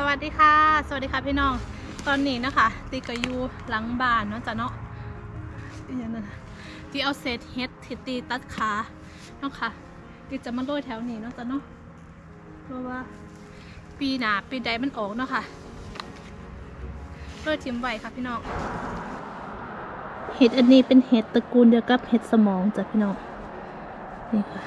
สวัสดีค่ะ สวัสดีค่ะพี่น้อง ตอนนี้นะคะตีก็อยู่หลังบ้านเนาะจ้ะเนาะอีหยังนั่นน่ะที่เอาเศษเฮ็ดที่ตีตัดขาเนาะค่ะตีจะมาโรยแถวนี้เนาะจ้ะเนาะ เพราะว่า ปีหนาปีใดมันออกเนาะค่ะโรยทิมไว้ค่ะพี่น้อง เห็ดอันนี้เป็นเห็ดตระกูลเดียวกับเห็ดสมองจ้ะพี่น้อง นี่ค่ะ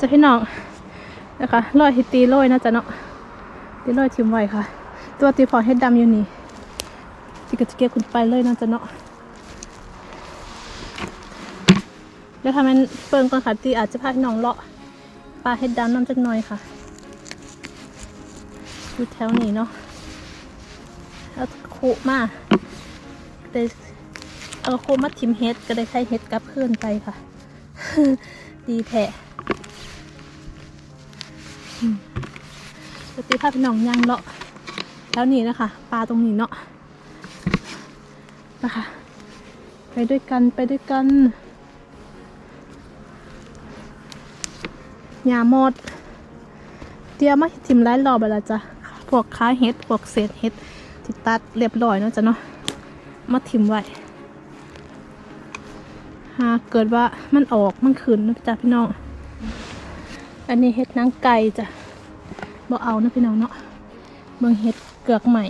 จะพี่น้องนะคะลอยฮิตีลอยนะจ๊ะเนาะตีลอยทิมไว้ค่ะ ตัวตีพอเฮ็ดดำอยู่นี่ตีก็จะเก็บคุณไปเลยนะจ๊ะเนาะเดี๋ยวทำมันเฟิงก่อนค่ะตีอาจจะพาพี่น้องเลาะปลาเฮ็ดดำน้ำจักหน่อยค่ะอยู่แถวนี้เนาะเอาคุมาได้เอาคุมาทิมเฮ็ดก็ได้ใช้เฮ็ดกับเพื่อนไปค่ะ ดีแท้ ปฏิภาพพี่น้องย่างเลาะแล้วนี่นะคะ ปลาตรงนี้เนาะนะคะไปด้วยกันไปด้วยกันยาหมดเตรียมมาทิมไร้รอบไปล้วจ้ะพวกค้าเห็ดพวกเศษเห็ดติดตัดเรียบร้อยเนาะจ้ะเนาะมาทิมไว้หากเกิดว่ามันออกมันขืนนะจ้ะพี่น้อง อันนี้เห็ดนางไก่จ้ะ บ่เอานะพี่น้องเนาะเบิ่งเห็ดเกือกใหม่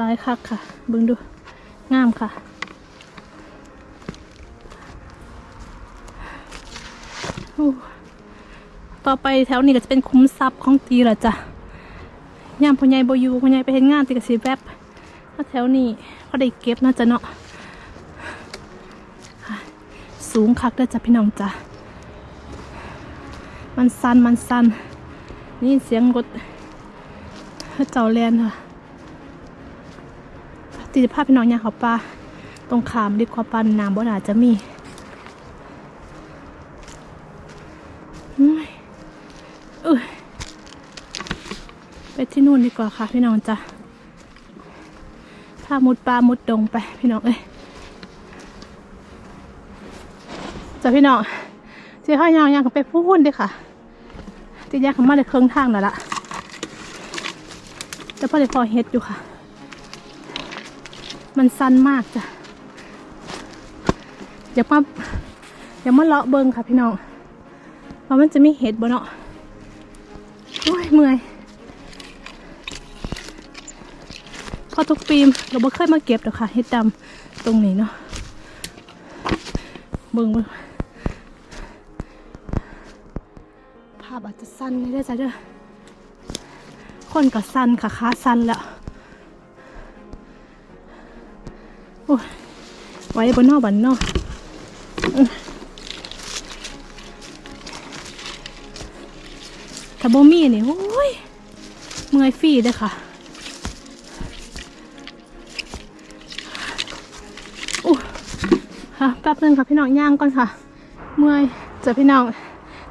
ร้ายคักค่ะ เบิ่งดูงามค่ะ ต่อไปแถวนี้ก็จะเป็นคุ้มทรัพย์ของตีละจ้ะยามพ่อใหญ่บอยู่พ่อใหญ่ไปเห็นงานตีก็สิแวบถ้าแถวนี้เขาได้เก็บนะจ๊ะเนาะสูงคักเด้อจ้ะพี่น้องจ้ะมันสันมันสั้น นี่เสียงรถเจ้าแลนค่ะติดภาพพี่น้องยางเขาปลาตรงขามดีกว่าปันน้ำบ่หนาจจะมีเอ้ยไปที่นู่นดีกว่าค่ะ พี่น้องจ้ะพามุดปลามุดดงไป พี่น้องเอ้ยจ้ะพี่น้องที่ห้อยยางยางไปพูดด้อค่ะ ที่แยกเขามาได้เครื่องทางแล้วล่ะแต่พอได้พอเฮ็ดอยู่ค่ะ มันสั้นมากจ้ะอยามาอยามาเลาะเบิงค่ะพี่น้องว่ามันจะมีเห็ดบ่เนาะโอ้ยเมื่อยพอทุกปีเราบ่เคยมาเก็บหรอกค่ะเห็ดดำตรงนี้เนาะเบิงเบิง พอาจจะสั้นไม่ได้จ้ะเด้อคนก็สั้นค่ะขาสั้นแล้วโอ้ยไว้บนนอกบันนอกถ้าบ่มีนี่โอ้ยเมื่อยฟรีเด้อค่ะอู้ค่ะแป๊บนึงค่ะพี่น้องย่างก่อนค่ะ เมื่อยเจอพี่น้อง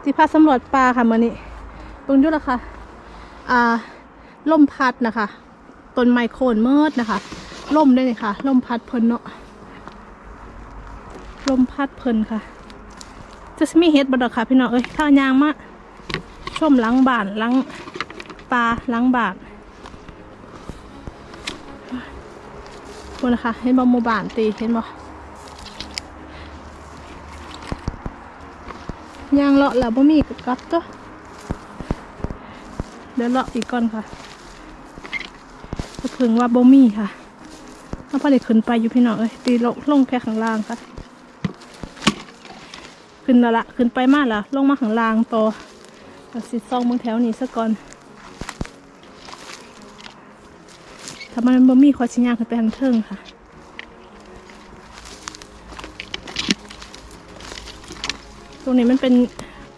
ที่พัดสำรวจปลาค่ะมื่อนี้เบิ่งดูและค่ะ อ่าล่มพัดนะคะต้นไม้โคนเมิดนะคะล่มได้วยค่ะล่มพัดเพลินเนาะลมพัดเพลินค่ะ จะมีเฮ็ดบดอกค่ะพี่น้องเอ้ยข้าวยางมาชมล้างบานล้างปลาล้างบานพวกนะคะเห็นบ่หมู่บ้านตีเห็นบ่ ยางเลาะแล้วบ่มีกลับตัวเดี๋ยวเลาะอีกก่อนค่ะก็ถึงว่าบ่มีค่ะถ้าพอได้ขึ้นไปอยู่พี่น้องเอ้ยตีลงลงแค่ข้างล่างค่ะ ขึ้นแล้วละขึ้นไปมาแล้วลงมาข้างล่างต่อสิซองเบางแถวนี้ซะก่อนถ้ามันบ่มีขอชิ้นยางขึ้นไปทางเทิงค่ะ รงนี้มันเป็น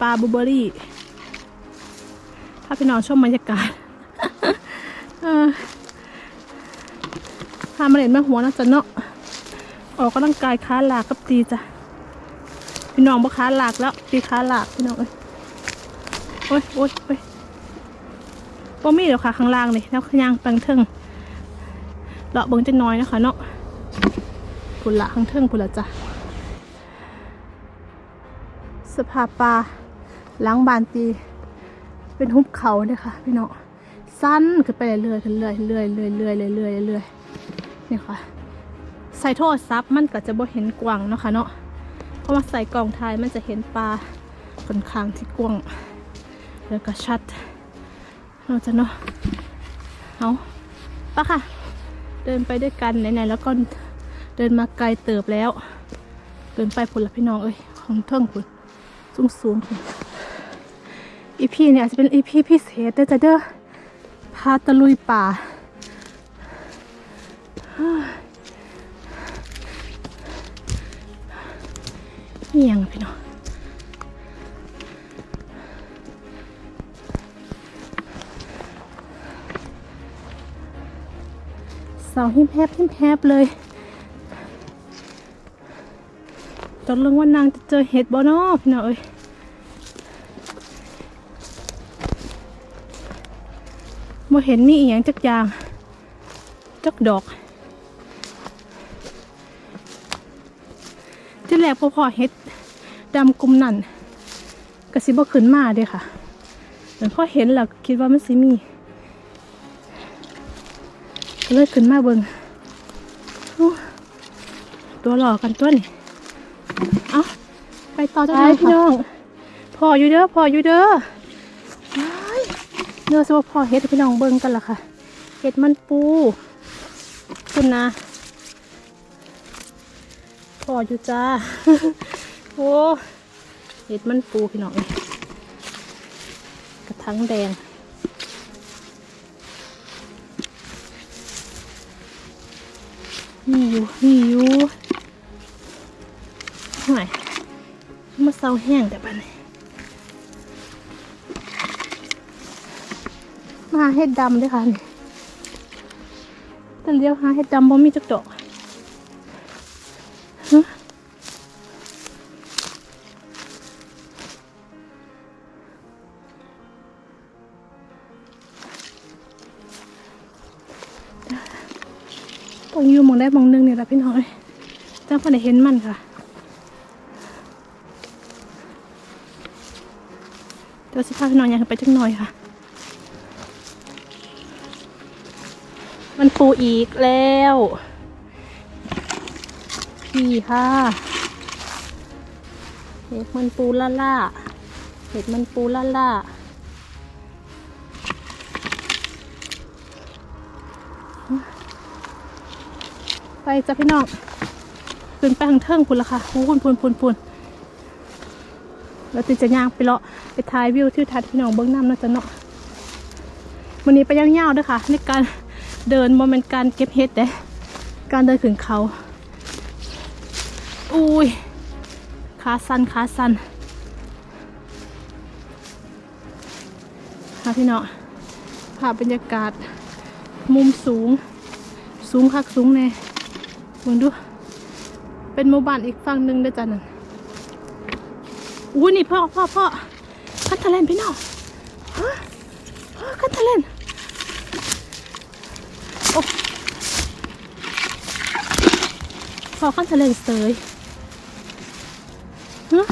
ปลาบูเบอรี่ ถ้าพี่น้องชมบบรรยากาศเออพามาเล่นแม่หัวนะจ๊ะเนาะ ออกกำลังกายขาหลากกับตีจ้ะ พี่น้องบ่ขาหลากแล้วตีขาหลากพี่น้องเอ้ยโอ้ยโอ้ยโอ้ยบ่มีเดี๋ยวค่ะข้างล่างเลยแล้วยางปังเทิงเลาะเบิ่งจังน้อยนะคะเนาะผุละข้างเทิงผุละจ้ะ สภาปลาหล้างบานตี เป็นหุบเขาเนี่ยค่ะพี่น้องสั้นขึ้นไปเรื่อยๆเรื่อยๆเรื่อยๆเรื่อยๆเรื่อยๆเรื่อยๆนี่ค่ะ ใส่โทรศัพท์มันก็จะบ่เห็นกว้างเนาะค่ะเนาะเพราะว่าใส่กล่องถ่ายมันจะเห็นปลาค่อนข้างที่กว้างแล้วก็ชัดเราจะเนาะเอาปะค่ะ เดินไปด้วยกันไหนๆแล้วก็เดินมาไกลเติบแล้ว เดินไปผลละพี่น้องเอ้ยของเทิงผล สูงสูงๆพุ่นอีพีเนี่ยอาจจะเป็นอีพีพิเศษเด้อจ้ะเด้อพาตะลุยป่าเอียงพี่น้องเสาหิมแฮบหิมแฮบเลย ตกลงว่านางจะเจอเห็ดบ่เนาะพี่น้องเอ้ยบ่เห็นมีอีหยังจักอย่างจักดอกที่แรกพอพอเฮ็ดดำกลุ่มนั่นกระสิบ่ขึ้นมาเด้ค่ะเหมือนพอเห็นแล้วคิดว่ามันสิมีก็เลยขึ้นมาเบิงตัวหลอกกันตัวนี่ เอาไปต่อจ้าพี่น้องพออยู่เด้อพออยู่เด้อว้ายเนื้อสิว่าพอเฮ็ดให้พี่น้องเบิ่งกันล่ะค่ะเฮ็ดมันปูคุณนะพออยู่จ้าโอ้เห็ดมันปูพี่น้องเอ้ยกระทังแดงมีอยู่มีอยู่ มาเศร้าแห้งแต่บัดนี้มาเห็ดดำด้วยค่ะนี่แต่เลี้ยวหาเห็ดดำบ่มีจักดอกต้องอยู่มองได้มองนึงเนี่แหละพี่น้อยจ้าพอได้เห็นมันค่ะ เดี๋ยวสิพาพี่น้องยากไปจักหน่อยค่ะ มันปูอีกแล้ว พี่ค่ะเห็ดมันปูล่าล่าเห็ดมันปูล่าล่าไปจ้ะพี่น้องขึ้นไปทางเทิงพุ่นละค่ะโอ้พุ่นพุ่นพุ่นพุ่นแล้วติดจะย่างไปเลาะ ไปถ่ายวิวทิวทัศน์พี่น้องเบื้องน้ำนะจ๊ะเนาะวันนี้ไปย่างเงาวด้วยค่ะ ในการเดินโมเมนต์การเก็บเห็ดแต่การเดินขึ้นเขา อุ้ยขาสั้นขาสั้นค่ะพี่เน้องภาพบรรยากาศ มุมสูง สูงคักสูงแน่เบิ่งดู เป็นหมู่บ้านอีกฝั่งหนึ่งด้อจ้ะนั่นอุ้ยนี่พ่อพ่อพ่อ คันทะเลนพี่น้องฮะฮะคันทะเลนโอ้พ่อคันทะเลนเสยฮะ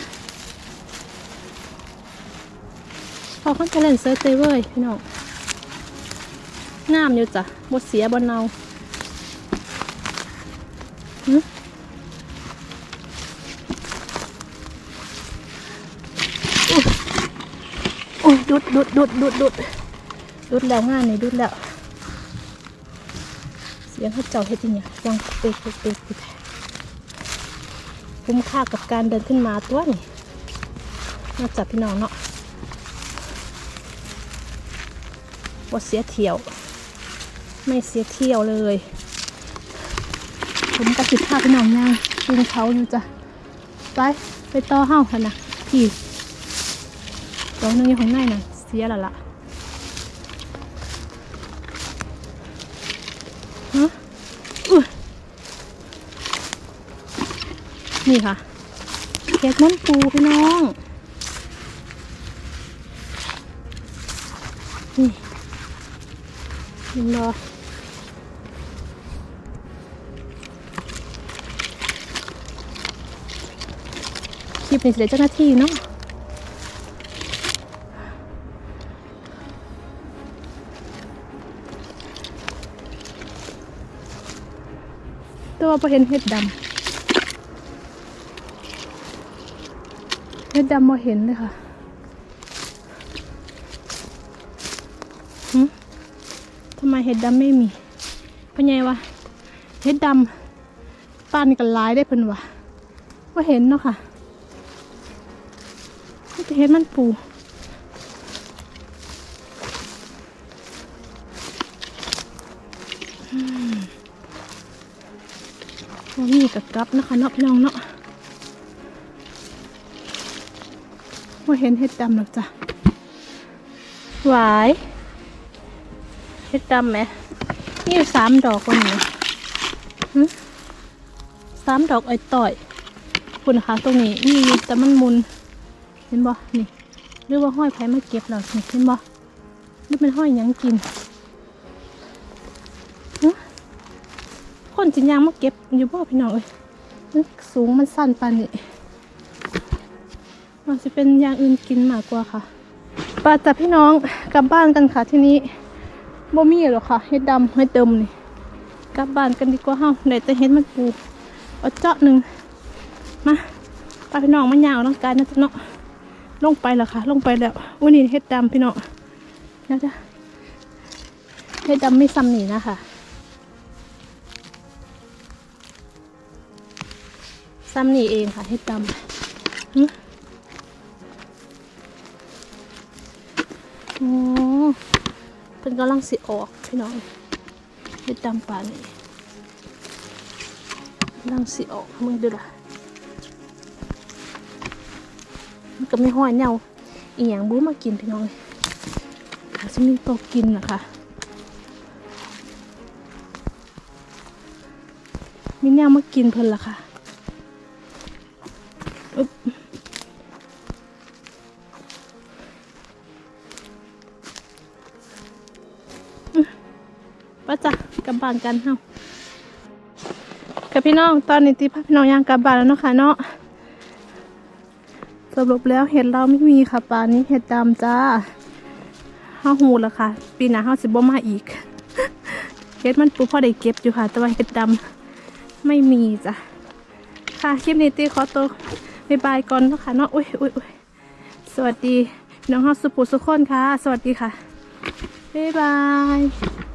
พ่อคันทะเลนเสยเตยเว้ยพี่น้องงามอยู่จ้ะบดเสียบนเนา ดุดดุดดุดดุดดุดดุดแล้วงานนี่ดุดแล้ว เสียงเขาเจ้าเฮ็ดจริงเนี่ยยังเป๊กเป๊กเป๊กอยู่แท้คุ้มค่ากับการเดินขึ้นมาตัวนี่นอกจากพี่น้องเนาะว่าเสียเที่ยว ไม่เสียเที่ยวเลย ผมกับสิบห้าพี่น้องย่างปีนเขาอยู่จ้ะ ไป ไปต่อห้าค่ะนะพี่ ตรงนึงอยู่ข้างในน่ะเสียและล่ะฮะอุ้ยนี่ค่ะเห็ดมันปูพี่น้องนี่เห็นบ่คลิปนี้เสียเจ้าหน้าที่เนาะ ว่าพอเห็นเห็ดดำเห็ดดำมาเห็นเลยค่ะทำไมเห็ดดำไม่มีเป็นไงวะเห็ดดำป้านกันร้ายได้เพิ่นวะว่าเห็นเนาะค่ะจะเห็ดมันปู ว่กับกับนะคะเนาะพี่น้องเนาะว่าเห็นเห็ดดำหรอกจ้ะหวายเห็ดดำไหมนี่อยู่สามดอกคนนี้สามดอกไอ้ต่อยคุณนะคะตรงนี้นี่แต่มันมุน เห็นบ่นี่หรือว่าห้อยไผ่มาเก็บแล้วนี่เห็นบ่หรือเป็นห้อยยังกิน คนจินยางมาเก็บอยู่บ่พี่น้องเอ้ยมันสูงมันสั้นปานนี้มันจะเป็นอย่างอื่นกินมากกว่าค่ะปาจับพี่น้องกลับบ้านกันค่ะที่นี้บ่มีหรอกค่ะเฮ็ดดำเฮ็ดเดิมนี่กลับบ้านกันดีกว่าเฮาได้แต่เฮ็ดมันปูเอาเจาะหนึ่งมาปาพี่น้องมันยาวร่างกายนะจ๊ะเนาะลงไปแล้วค่ะ ลงไปแล้วอุ้ยนี่เฮ็ดดำพี่น้องเดี๋ยวจะเฮ็ดดำไม่ซ้ำนี่นะคะ ซ้ำนี่เองค่ะเห็ดดำโอ้เป็นกำลังสิออกพี่น้องเห็ดดำป่านี่กำลังสิออกมือดูล่ะมันก็ไม่ห้อยเน่าอีหยังบู้มากินพี่น้องอาจจะมีตัวกินนะคะมีแนวมากินเพิ่นละค่ะ บ้านกันเฮากับพี่น้องตอนนี้ตีพาพี่น้องย่างกลับบ้านแล้วเนาะค่ะเนาะสรุปแล้วเห็ดเราไม่มีค่ะปลานี้เห็ดดำจ้าห้าหูแล้วค่ะ ปีหน้าห้าสิบบ่มาอีกเห็ดมันปูพ่อได้เก็บอยู่ค่ะ แต่ว่าเห็ดดำไม่มีจ้ะค่ะคลิปนี้ตีขอตัวบายบายก่อนเนาะคะเนาะอุ้ยอุ้ยอุ้ยสวัสดีน้องฮอสสุปุสุขคนค่ะ สวัสดีค่ะ บ๊ายบาย